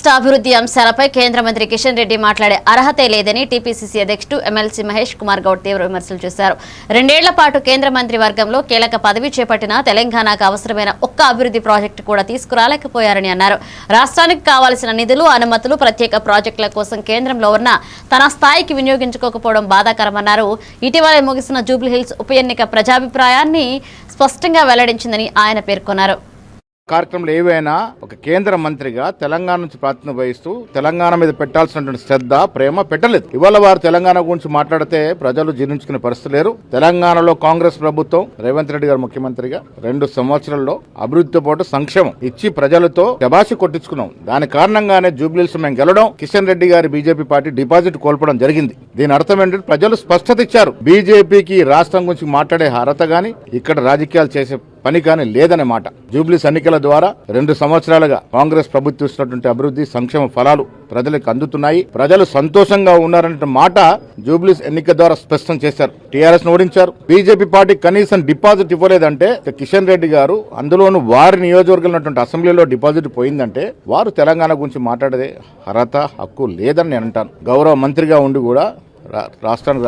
రాష్ట్ర అభివృద్ధి అంశాలపై కేంద్ర మంత్రి కిషన్ రెడ్డి మాట్లాడే అర్హతే లేదని టీపీసీసీ అధ్యక్షుడు ఎమ్మెల్సీ మహేష్ కుమార్ గౌడ్ తీవ్ర విమర్శలు చేశారు. రెండేళ్ళ పాటు కేంద్ర మంత్రి వర్గంలో కీలక పదవి చేపట్టిన తెలంగాణకు అవసరమైన ఒక్క అభివృద్ధి ప్రాజెక్టు కూడా తీసుకురాలేకపోయారని అన్నారు. రాష్ట్రానికి కావాల్సిన నిధులు అనుమతులు ప్రత్యేక ప్రాజెక్టుల కోసం కేంద్రంలో ఉన్న తన స్థాయికి వినియోగించుకోకపోవడం బాధాకరమన్నారు. ఇటీవలే ముగిసిన జూబ్లీహిల్స్ ఉప ఎన్నిక ప్రజాభిప్రాయాన్ని స్పష్టంగా వెల్లడించిందని ఆయన పేర్కొన్నారు. కార్యక్రమాలు ఏవైనా ఒక కేంద్ర మంత్రిగా తెలంగాణ నుంచి ప్రాతినిధ్యం వహిస్తూ తెలంగాణ మీద పెట్టాల్సినటువంటి శ్రద్ధ ప్రేమ పెట్టలేదు. ఇవాళ వారు తెలంగాణ గురించి మాట్లాడితే ప్రజలు జీర్ణించుకునే పరిస్థితి లేరు. తెలంగాణలో కాంగ్రెస్ ప్రభుత్వం రేవంత్ రెడ్డి గారు ముఖ్యమంత్రిగా రెండు సంవత్సరాల్లో అభివృద్ధితో పాటు సంక్షేమం ఇచ్చి ప్రజలతో శబాసి కొట్టించుకున్నాం. దాని కారణంగానే జూబ్లీస్ మేము గెలవడం కిషన్ రెడ్డి గారి బీజేపీ పార్టీ డిపాజిట్ కోల్పోవడం జరిగింది. దీని అర్థం ఏంటంటే ప్రజలు స్పష్టత ఇచ్చారు. బీజేపీకి రాష్ట్రం గురించి మాట్లాడే అర్హత గాని ఇక్కడ రాజకీయాలు చేసే పని కానీ లేదన్నమాట జూబ్లీస్ ఎన్నికల ద్వారా రెండు సంవత్సరాలుగా కాంగ్రెస్ ప్రభుత్వం ఇస్తున్నటువంటి అభివృద్ధి సంక్షేమ ఫలాలు ప్రజలకు అందుతున్నాయి. ప్రజలు సంతోషంగా ఉన్నారనే మాట జూబ్లీస్ ఎన్నిక ద్వారా స్పష్టం చేశారు. టీఆర్ఎస్ ఓడించారు. బీజేపీ పార్టీ కనీసం డిపాజిట్ ఇవ్వలేదంటే కిషన్ రెడ్డి గారు అందులోనూ వారి నియోజకవర్గంలో అసెంబ్లీలో డిపాజిట్ పోయిందంటే వారు తెలంగాణ గురించి మాట్లాడేదే అర్హత హక్కు లేదని నేను అంటాను. గౌరవ మంత్రిగా ఉండి కూడా రా- రాష్ట్రానికి